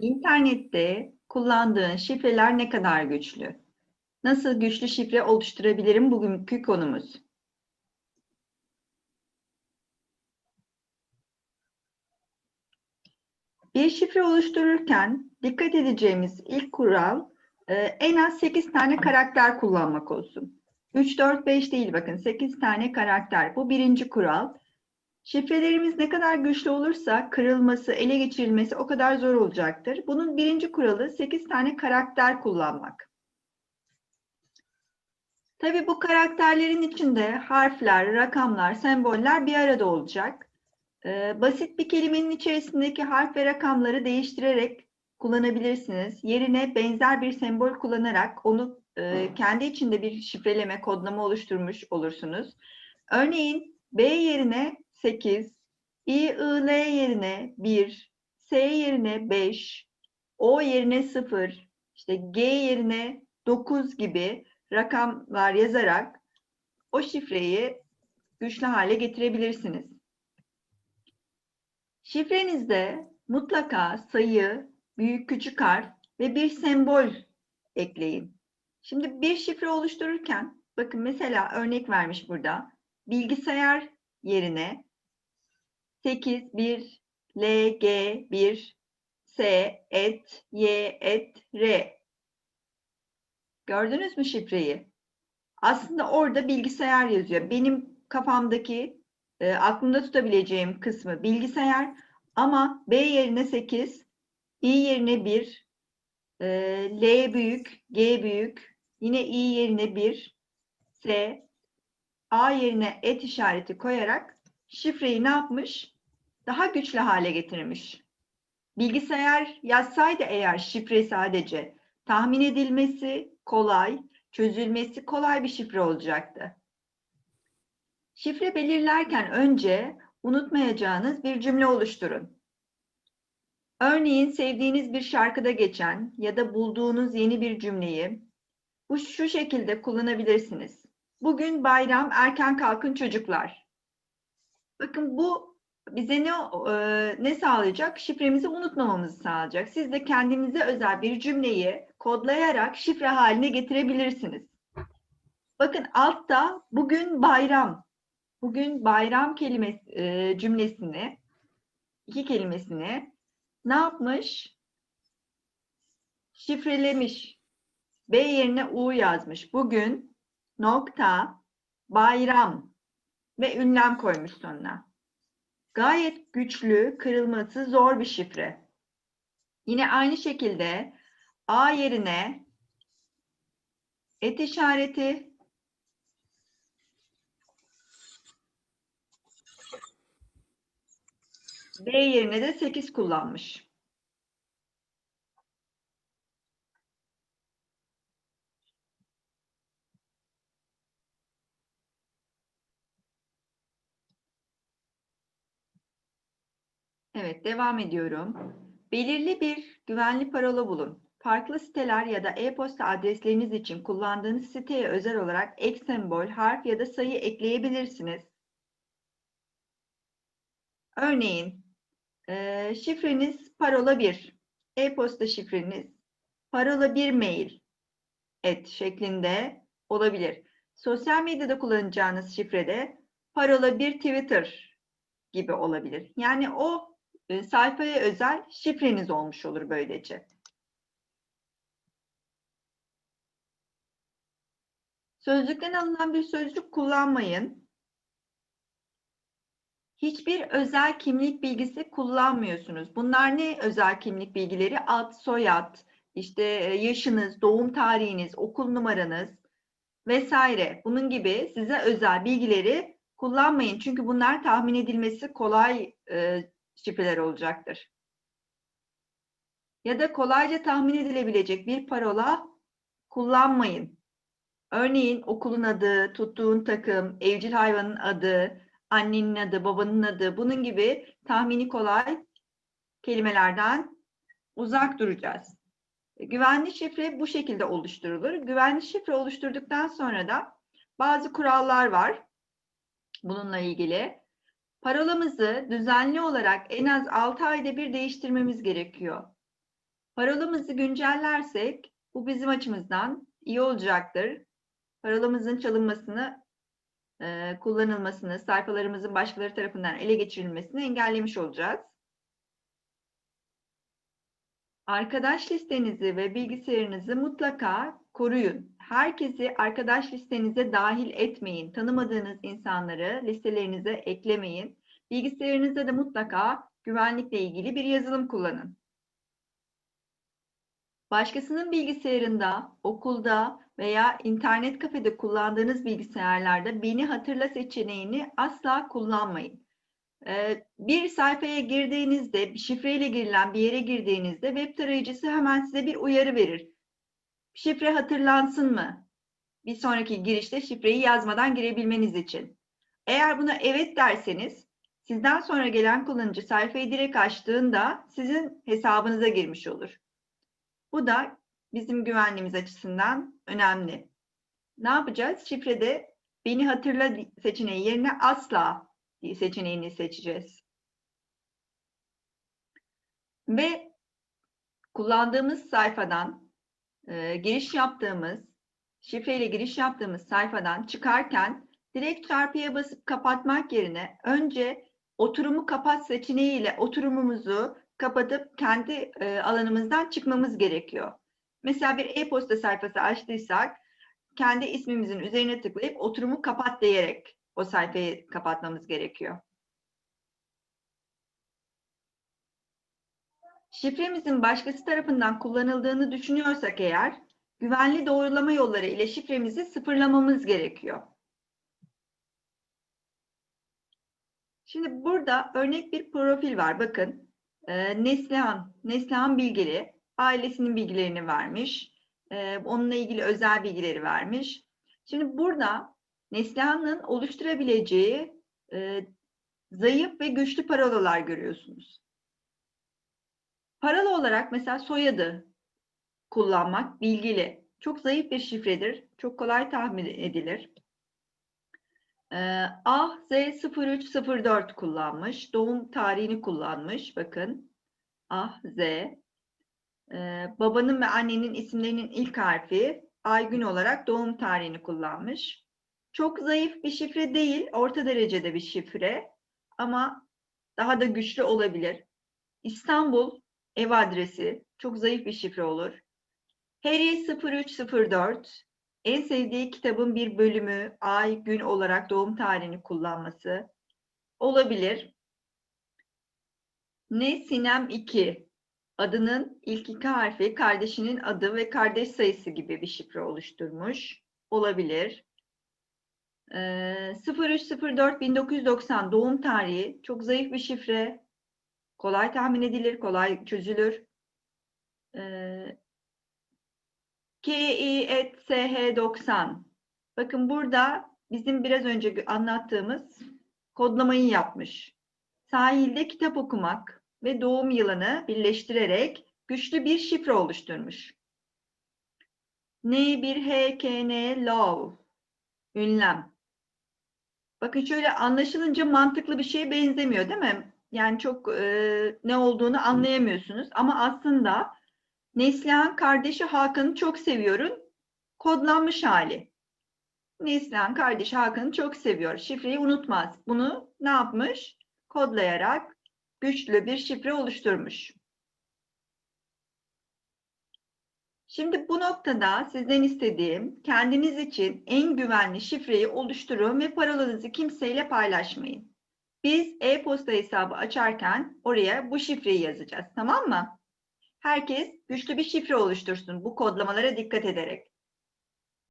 İnternette kullandığın şifreler ne kadar güçlü? Nasıl güçlü şifre oluşturabilirim bugünkü konumuz. Bir şifre oluştururken dikkat edeceğimiz ilk kural e, en az 8 tane karakter kullanmak olsun. 3, 4, 5 değil bakın 8 tane karakter. Bu birinci kural. Şifrelerimiz ne kadar güçlü olursa kırılması, ele geçirilmesi o kadar zor olacaktır. Bunun birinci kuralı 8 tane karakter kullanmak. Tabii bu karakterlerin içinde harfler, rakamlar, semboller bir arada olacak. Ee, basit bir kelimenin içerisindeki harf ve rakamları değiştirerek kullanabilirsiniz. Yerine benzer bir sembol kullanarak onu e, kendi içinde bir şifreleme, kodlama oluşturmuş olursunuz. Örneğin B yerine 8, I, I, L yerine 1, S yerine 5, O yerine 0, işte G yerine 9 gibi rakamlar yazarak o şifreyi güçlü hale getirebilirsiniz. Şifrenizde mutlaka sayı, büyük küçük harf ve bir sembol ekleyin. Şimdi bir şifre oluştururken bakın mesela örnek vermiş burada. Bilgisayar yerine 8 1 L G 1 S et Y et R Gördünüz mü şifreyi? Aslında orada bilgisayar yazıyor. Benim kafamdaki e, aklımda tutabileceğim kısmı bilgisayar ama B yerine 8, I yerine 1, e, L büyük, G büyük, yine I yerine 1, S, A yerine et işareti koyarak şifreyi ne yapmış? Daha güçlü hale getirmiş. Bilgisayar yazsaydı eğer şifre sadece tahmin edilmesi kolay, çözülmesi kolay bir şifre olacaktı. Şifre belirlerken önce unutmayacağınız bir cümle oluşturun. Örneğin sevdiğiniz bir şarkıda geçen ya da bulduğunuz yeni bir cümleyi bu şu şekilde kullanabilirsiniz. Bugün bayram, erken kalkın çocuklar. Bakın bu bize ne e, ne sağlayacak? Şifremizi unutmamamızı sağlayacak. Siz de kendinize özel bir cümleyi kodlayarak şifre haline getirebilirsiniz. Bakın altta bugün bayram. Bugün bayram kelimesi e, cümlesini iki kelimesini ne yapmış? Şifrelemiş. B yerine U yazmış. Bugün nokta bayram ve ünlem koymuş sonuna. Gayet güçlü, kırılması zor bir şifre. Yine aynı şekilde A yerine et işareti B yerine de 8 kullanmış. Evet, devam ediyorum. Belirli bir güvenli parola bulun. Farklı siteler ya da e-posta adresleriniz için kullandığınız siteye özel olarak ek sembol, harf ya da sayı ekleyebilirsiniz. Örneğin, e, şifreniz parola 1, e-posta şifreniz parola 1 mail et şeklinde olabilir. Sosyal medyada kullanacağınız şifrede parola 1 Twitter gibi olabilir. Yani o e, sayfaya özel şifreniz olmuş olur böylece. Sözlükten alınan bir sözcük kullanmayın. Hiçbir özel kimlik bilgisi kullanmıyorsunuz. Bunlar ne özel kimlik bilgileri? Ad, soyad, işte e, yaşınız, doğum tarihiniz, okul numaranız vesaire. Bunun gibi size özel bilgileri kullanmayın. Çünkü bunlar tahmin edilmesi kolay e, şifreler olacaktır. Ya da kolayca tahmin edilebilecek bir parola kullanmayın. Örneğin okulun adı, tuttuğun takım, evcil hayvanın adı, annenin adı, babanın adı, bunun gibi tahmini kolay kelimelerden uzak duracağız. Güvenli şifre bu şekilde oluşturulur. Güvenli şifre oluşturduktan sonra da bazı kurallar var bununla ilgili. Parolamızı düzenli olarak en az 6 ayda bir değiştirmemiz gerekiyor. Parolamızı güncellersek bu bizim açımızdan iyi olacaktır. Parolamızın çalınmasını, e, kullanılmasını, sayfalarımızın başkaları tarafından ele geçirilmesini engellemiş olacağız. Arkadaş listenizi ve bilgisayarınızı mutlaka koruyun. Herkesi arkadaş listenize dahil etmeyin. Tanımadığınız insanları listelerinize eklemeyin. Bilgisayarınızda da mutlaka güvenlikle ilgili bir yazılım kullanın. Başkasının bilgisayarında, okulda veya internet kafede kullandığınız bilgisayarlarda beni hatırla seçeneğini asla kullanmayın. Ee, Bir sayfaya girdiğinizde, bir şifreyle girilen bir yere girdiğinizde web tarayıcısı hemen size bir uyarı verir. Şifre hatırlansın mı? Bir sonraki girişte şifreyi yazmadan girebilmeniz için. Eğer buna evet derseniz, sizden sonra gelen kullanıcı sayfayı direkt açtığında sizin hesabınıza girmiş olur. Bu da bizim güvenliğimiz açısından önemli. Ne yapacağız? Şifrede beni hatırla seçeneği yerine asla seçeneğini seçeceğiz. Ve kullandığımız sayfadan e, giriş yaptığımız, şifreyle giriş yaptığımız sayfadan çıkarken direkt çarpıya basıp kapatmak yerine önce oturumu kapat seçeneğiyle oturumumuzu kapatıp kendi e, alanımızdan çıkmamız gerekiyor. Mesela bir e-posta sayfası açtıysak kendi ismimizin üzerine tıklayıp oturumu kapat diyerek o sayfayı kapatmamız gerekiyor. Şifremizin başkası tarafından kullanıldığını düşünüyorsak eğer, güvenli doğrulama yolları ile şifremizi sıfırlamamız gerekiyor. Şimdi burada örnek bir profil var. Bakın, e, Neslihan, Neslihan Bilgili ailesinin bilgilerini vermiş. E, onunla ilgili özel bilgileri vermiş. Şimdi burada Neslihan'ın oluşturabileceği e, zayıf ve güçlü parolalar görüyorsunuz. Paralı olarak mesela soyadı kullanmak bilgili. Çok zayıf bir şifredir. Çok kolay tahmin edilir. Ee, ah Z0304 kullanmış. Doğum tarihini kullanmış. Bakın. Ah Z. Ee, babanın ve annenin isimlerinin ilk harfi Aygün olarak doğum tarihini kullanmış. Çok zayıf bir şifre değil, orta derecede bir şifre ama daha da güçlü olabilir. İstanbul ev adresi çok zayıf bir şifre olur. Harry 0304 en sevdiği kitabın bir bölümü, ay, gün olarak doğum tarihini kullanması olabilir. Ne Sinem 2 adının ilk iki harfi kardeşinin adı ve kardeş sayısı gibi bir şifre oluşturmuş olabilir. 0304 1990 doğum tarihi çok zayıf bir şifre. Kolay tahmin edilir, kolay çözülür. Ee, KIETSH90 Bakın burada bizim biraz önce anlattığımız kodlamayı yapmış. Sahilde kitap okumak ve doğum yılını birleştirerek güçlü bir şifre oluşturmuş. N1HKN Love Ünlem. Bakın şöyle anlaşılınca mantıklı bir şeye benzemiyor değil mi? Yani çok e, ne olduğunu anlayamıyorsunuz. Ama aslında Neslihan kardeşi Hakan'ı çok seviyorum. Kodlanmış hali. Neslihan kardeşi Hakan'ı çok seviyor. Şifreyi unutmaz. Bunu ne yapmış? Kodlayarak güçlü bir şifre oluşturmuş. Şimdi bu noktada sizden istediğim kendiniz için en güvenli şifreyi oluşturun ve parolanızı kimseyle paylaşmayın. Biz e-posta hesabı açarken oraya bu şifreyi yazacağız. Tamam mı? Herkes güçlü bir şifre oluştursun bu kodlamalara dikkat ederek.